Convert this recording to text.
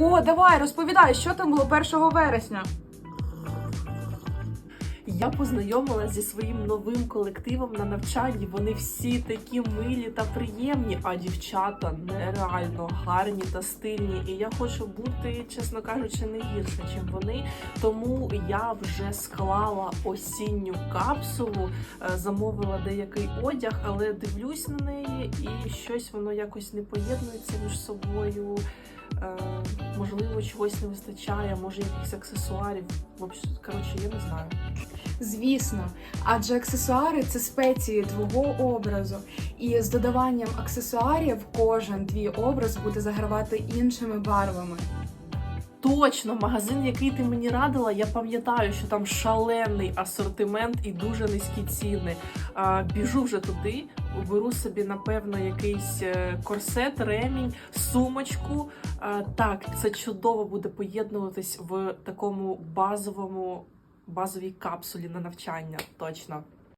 О, давай, розповідай, що там було 1 вересня. Я познайомилася зі своїм новим колективом на навчанні. Вони всі такі милі та приємні, а дівчата нереально гарні та стильні. І я хочу бути, чесно кажучи, не гірше, ніж вони. Тому я вже склала осінню капсулу, е, замовила деякий одяг, але дивлюсь на неї, і щось воно якось не поєднується між собою. Можливо, чогось не вистачає, може якихось аксесуарів. Коротше, я не знаю. Звісно, адже аксесуари це спеції твого образу, і з додаванням аксесуарів кожен твій образ буде загравати іншими барвами. Точно, магазин, який ти мені радила, я пам'ятаю, що там шалений асортимент і дуже низькі ціни. А, біжу вже туди, беру собі, напевно, якийсь е, корсет, ремінь, сумочку. А, так, це чудово буде поєднуватись в такому базовому базовій капсулі на навчання. Точно.